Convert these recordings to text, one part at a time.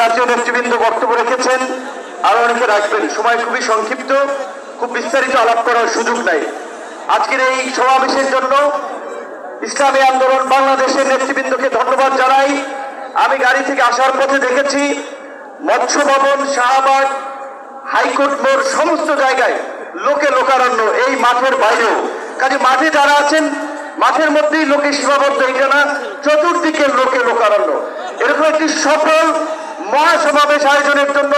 জাতীয় নেতৃবৃন্দ বক্তব্য রেখেছেন। আরও অনেকে রাখবেন। সময় খুবই সংক্ষিপ্ত। খুব বিস্তারিত আলাপ করার সুযোগ নাই। আজকের এই সমাবেশের জন্য ইসলামী আন্দোলন বাংলাদেশের নেতৃবৃন্দকে ধন্যবাদ জানাই। আমি গাড়ি থেকে আসার পথে দেখেছি মৎস্য ভবন, শাহবাগ, হাইকোর্ট মোড়, সমস্ত জায়গায় লোকে লোকারণ্য এই মাঠের বাইরেও। কাজে মাঠে যারা আছেন, মাঠের মধ্যেই লোকে সীমাবদ্ধ এটা না, চতুর্দিকে লোকে লোকারণ্য। এরকম একটি সফল মহাসমাবেশ আয়োজনের জন্য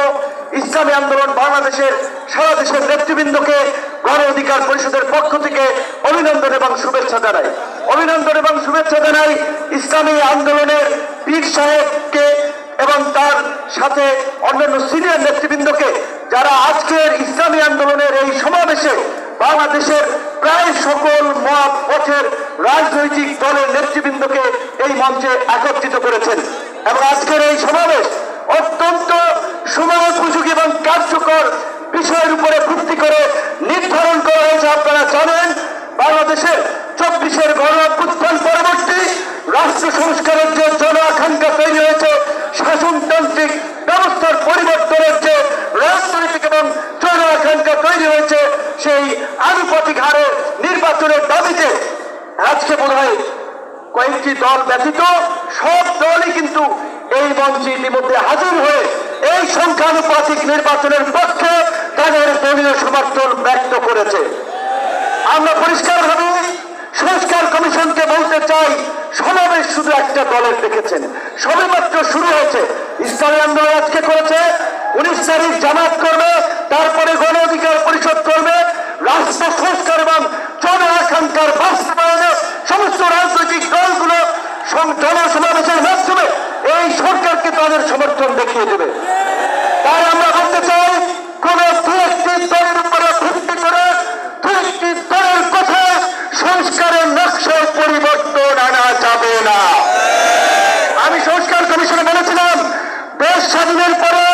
ইসলামী আন্দোলন বাংলাদেশের সারা দেশের নেতৃবৃন্দকে গণ অধিকার পরিষদের পক্ষ থেকে অভিনন্দন এবং শুভেচ্ছা জানাই। অভিনন্দন এবং শুভেচ্ছা জানাই ইসলামী আন্দোলনের পীর সাহেবকে এবং তার সাথে অন্যান্য সিনিয়র নেতৃবৃন্দকে যারা আজকের ইসলামী আন্দোলনের এই সমাবেশে বাংলাদেশের প্রায় সকল মত পথের রাজনৈতিক দলের নেতৃবৃন্দকে এই মঞ্চে একত্রিত করেছেন। এবং আজকের এই সমাবেশ অত্যন্ত সময় উপযোগী এবং কার্যকর বিষয়ের উপরে ভিত্তি করে নির্ধারণ করা হয়েছে, আপনারা জানেন, বাংলাদেশের চব্বিশের গণ পরবর্তী রাষ্ট্র সংস্কারের যে জন আকাঙ্ক্ষা তৈরি হয়েছে, শাসনতান্ত্রিক ব্যবস্থার পরিবর্তনের যে রাজনৈতিক এবং জন আকাঙ্ক্ষা তৈরি হয়েছে, সেই আনুপাতিক হারে নির্বাচনের দাবিতে আজকে বোধ হয় কয়েকটি দল ব্যতীত সব দলই কিন্তু এই মঞ্চে ইতিমধ্যে হাজির হয়ে এই সংখ্যানুপাতিক নির্বাচনের পক্ষে তাদের দলীয় সমর্থন ব্যক্ত করেছে। আমরা পরিষ্কারভাবে সংস্কার কমিশনকে বলতে চাই, সমাবেশ শুধু একটা দলের দেখেছেন। সবেমাত্র শুরু হয়েছে। ইসলামী আন্দোলন আজকে করেছে। উনিশ তারিখ জামাত করবে, তারপরে গণ অধিকার পরিষদ করবে, রাষ্ট্র সংস্কার এবং জন আকাঙ্ক্ষার বাস্তবায়নে সমস্ত রাজনৈতিক দলগুলো সম- জনসমাবেশের মাধ্যমে এই সরকারকে তাদের সমর্থন দেখিয়ে দেবে। তাই আমরা বলতে চাই, কোন দু একটি দলের উপরে ভিত্তি করে দু একটি দলের কথায় সংস্কারের নকশার পরিবর্তন আনা যাবে না। আমি সংস্কার কমিশনে বলেছিলাম, দেশ স্বাধীনের পরে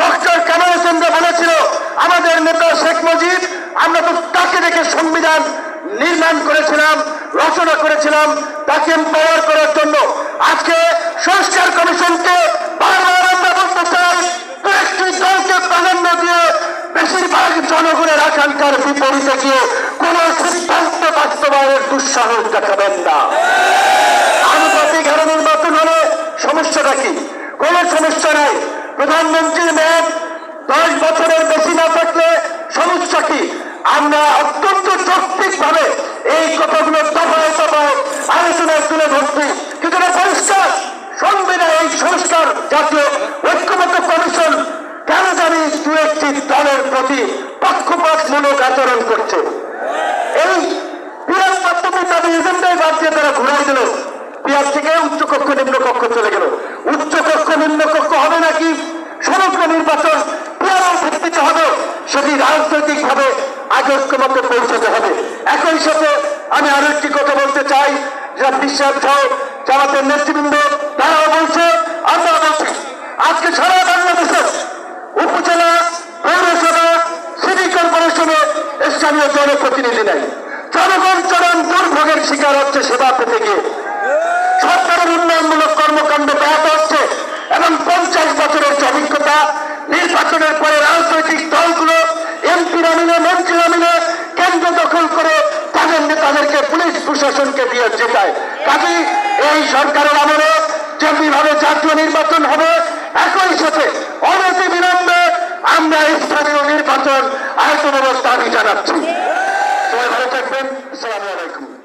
ডক্টর কামাল চন্দ্র বলেছিল, আমাদের নেতা শেখ মুজিব, আমরা তো তাকে দেখে সংবিধান নির্মাণ করেছিলাম, রচনা করেছিলাম, তাকে এম্পাওয়ার করার জন্য। আজকে সংস্কার কমিশনকে বারবার আমরা বলতে চাই কয়েকটি দলকে প্রাধান্য সমস্যা নাই। প্রধানমন্ত্রীর মেয়াদ দশ বছরের বেশি না থাকলে সমস্যা কি? আমরা অত্যন্ত যৌক্তিক ভাবে এই কথাগুলো দফায় দফায় আলোচনায় তুলে ধরছি কিন্তু এটা পরিষ্কার সংবিধান এই সংস্কার জাতীয় ঐক্যমত কমিশন কেন জানি দু একটি দলের প্রতি পক্ষপাতমূলক আচরণ করছে। এই পিয়ার মাধ্যমে তাদের এজেন্ডায় বাদ দিয়ে তারা ঘুরাই দিল। পিয়ার থেকে উচ্চ কক্ষ, নিম্ন কক্ষ চলে গেল। উচ্চ কক্ষ, নিম্ন কক্ষ হবে নাকি সমগ্র নির্বাচন সেটি রাজনৈতিক ভাবে আগে ঐক্যমত পৌঁছাতে হবে। একই সাথে আমি আরও একটি কথা বলতে চাই বিশ্বাস সহ জামাতের নেতৃবৃন্দ, তারাও বলছে, আমরা বলছি, আজকে সারা বাংলাদেশের পেতে গিয়ে সরকারের উন্নয়নমূলক কর্মকাণ্ড ব্যাহত হচ্ছে এবং পঞ্চাশ বছরের অভিজ্ঞতা, নির্বাচনের পরে রাজনৈতিক দলগুলো এমপিরা মিলে মন্ত্রীরা মিলে কেন্দ্র দখল করে তাদের নেতাদেরকে পুলিশ প্রশাসনকে দিয়ে জেতায়। কাজেই এই সরকারের আমলে যেমনিভাবে জাতীয় নির্বাচন হবে, একই সাথে অনতি বিলম্বে আমরা স্থানীয় নির্বাচন আয়তন আমি জানাচ্ছি। সবাই ভালো থাকবেন। আসসালামু আলাইকুম।